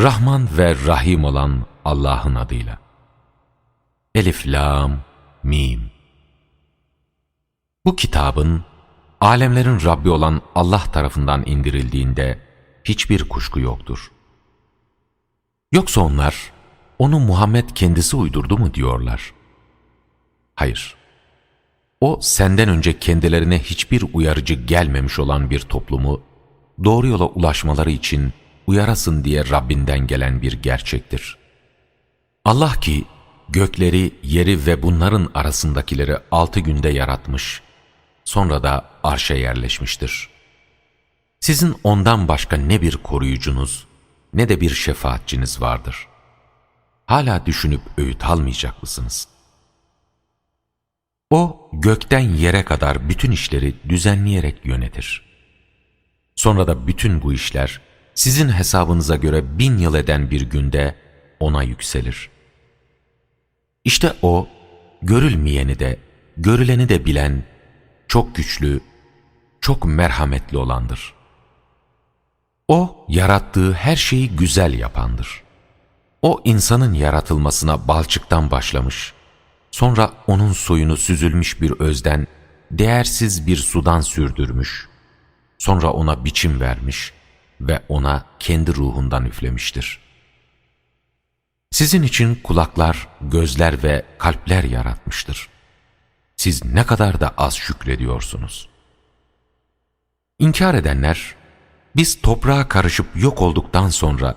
Rahman ve Rahim olan Allah'ın adıyla. Elif, Lam, Mim. Bu kitabın, alemlerin Rabbi olan Allah tarafından indirildiğinde hiçbir kuşku yoktur. Yoksa onlar, onu Muhammed kendisi uydurdu mu diyorlar. Hayır. O senden önce kendilerine hiçbir uyarıcı gelmemiş olan bir toplumu doğru yola ulaşmaları için uyarasın diye Rabbinden gelen bir gerçektir. Allah ki gökleri, yeri ve bunların arasındakileri altı günde yaratmış, sonra da arşa yerleşmiştir. Sizin ondan başka ne bir koruyucunuz, ne de bir şefaatçiniz vardır. Hala düşünüp öğüt almayacak mısınız? O gökten yere kadar bütün işleri düzenleyerek yönetir. Sonra da bütün bu işler sizin hesabınıza göre bin yıl eden bir günde ona yükselir. İşte o, görülmeyeni de, görüleni de bilen, çok güçlü, çok merhametli olandır. O, yarattığı her şeyi güzel yapandır. O, insanın yaratılmasına balçıktan başlamış, sonra onun soyunu süzülmüş bir özden, değersiz bir sudan sürdürmüş, sonra ona biçim vermiş ve ona kendi ruhundan üflemiştir. Sizin için kulaklar, gözler ve kalpler yaratmıştır. Siz ne kadar da az şükrediyorsunuz. İnkar edenler, biz toprağa karışıp yok olduktan sonra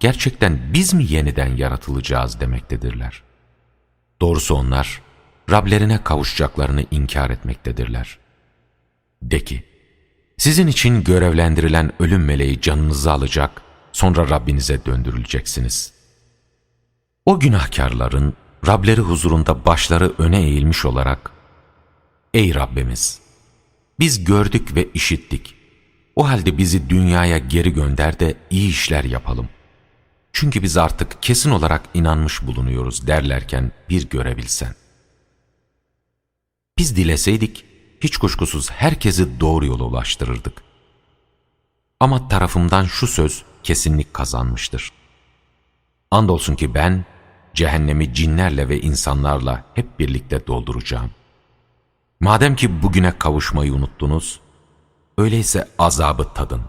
gerçekten biz mi yeniden yaratılacağız demektedirler. Doğrusu onlar, Rablerine kavuşacaklarını inkar etmektedirler. De ki, sizin için görevlendirilen ölüm meleği canınızı alacak, sonra Rabbinize döndürüleceksiniz. O günahkarların Rableri huzurunda başları öne eğilmiş olarak, Ey Rabbimiz! Biz gördük ve işittik. O halde bizi dünyaya geri gönder de iyi işler yapalım. Çünkü biz artık kesin olarak inanmış bulunuyoruz derlerken bir görebilsen. Biz dileseydik, hiç kuşkusuz herkesi doğru yola ulaştırırdık. Ama tarafımdan şu söz kesinlik kazanmıştır. Andolsun ki ben, cehennemi cinlerle ve insanlarla hep birlikte dolduracağım. Madem ki bugüne kavuşmayı unuttunuz, öyleyse azabı tadın.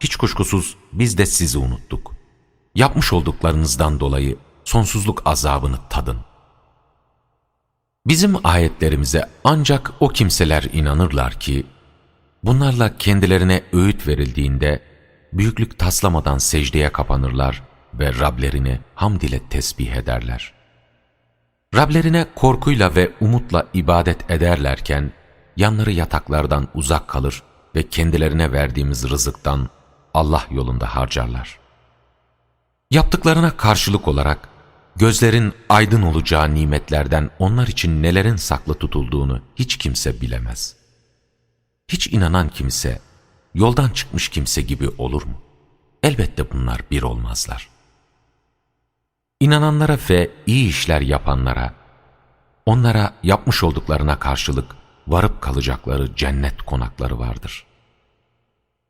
Hiç kuşkusuz biz de sizi unuttuk. Yapmış olduklarınızdan dolayı sonsuzluk azabını tadın. Bizim ayetlerimize ancak o kimseler inanırlar ki, bunlarla kendilerine öğüt verildiğinde, büyüklük taslamadan secdeye kapanırlar ve Rablerini hamd ile tesbih ederler. Rablerine korkuyla ve umutla ibadet ederlerken, yanları yataklardan uzak kalır ve kendilerine verdiğimiz rızıktan Allah yolunda harcarlar. Yaptıklarına karşılık olarak, gözlerin aydın olacağı nimetlerden onlar için nelerin saklı tutulduğunu hiç kimse bilemez. Hiç inanan kimse, yoldan çıkmış kimse gibi olur mu? Elbette bunlar bir olmazlar. İnananlara ve iyi işler yapanlara, onlara yapmış olduklarına karşılık varıp kalacakları cennet konakları vardır.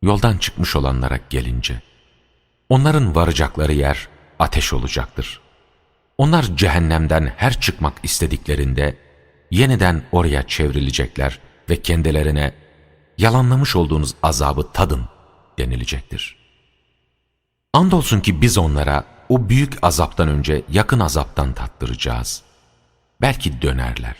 Yoldan çıkmış olanlara gelince, onların varacakları yer ateş olacaktır. Onlar cehennemden her çıkmak istediklerinde yeniden oraya çevrilecekler ve kendilerine yalanlamış olduğunuz azabı tadın denilecektir. Andolsun ki biz onlara o büyük azaptan önce yakın azaptan tattıracağız. Belki dönerler.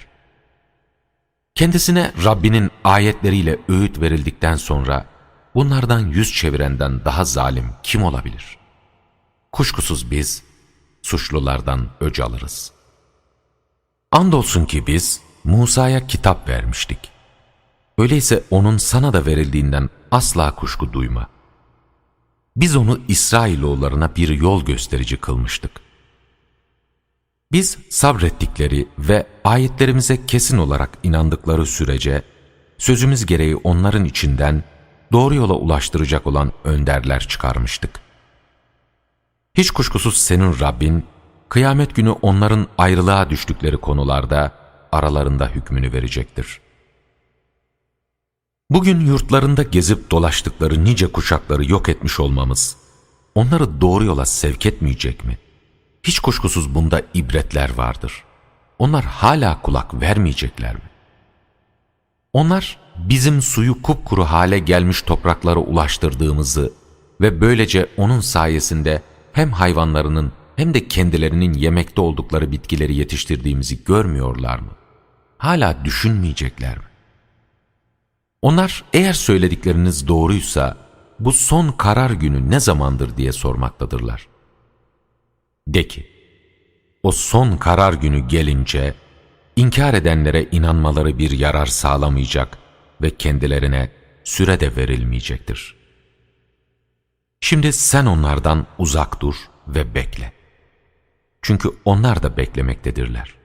Kendisine Rabbinin ayetleriyle öğüt verildikten sonra bunlardan yüz çevirenden daha zalim kim olabilir? Kuşkusuz biz suçlulardan öc alırız. Andolsun ki biz Musa'ya kitap vermiştik. Öyleyse onun sana da verildiğinden asla kuşku duyma. Biz onu İsrailoğullarına bir yol gösterici kılmıştık. Biz sabrettikleri ve ayetlerimize kesin olarak inandıkları sürece, sözümüz gereği onların içinden doğru yola ulaştıracak olan önderler çıkarmıştık. Hiç kuşkusuz senin Rabbin, kıyamet günü onların ayrılığa düştükleri konularda aralarında hükmünü verecektir. Bugün yurtlarında gezip dolaştıkları nice kuşakları yok etmiş olmamız, onları doğru yola sevk etmeyecek mi? Hiç kuşkusuz bunda ibretler vardır. Onlar hala kulak vermeyecekler mi? Onlar bizim suyu kupkuru hale gelmiş topraklara ulaştırdığımızı ve böylece onun sayesinde hem hayvanlarının hem de kendilerinin yemekte oldukları bitkileri yetiştirdiğimizi görmüyorlar mı? Hala düşünmeyecekler mi? Onlar eğer söyledikleriniz doğruysa bu son karar günü ne zamandır diye sormaktadırlar. De ki, o son karar günü gelince inkar edenlere inanmaları bir yarar sağlamayacak ve kendilerine süre de verilmeyecektir. Şimdi sen onlardan uzak dur ve bekle. Çünkü onlar da beklemektedirler.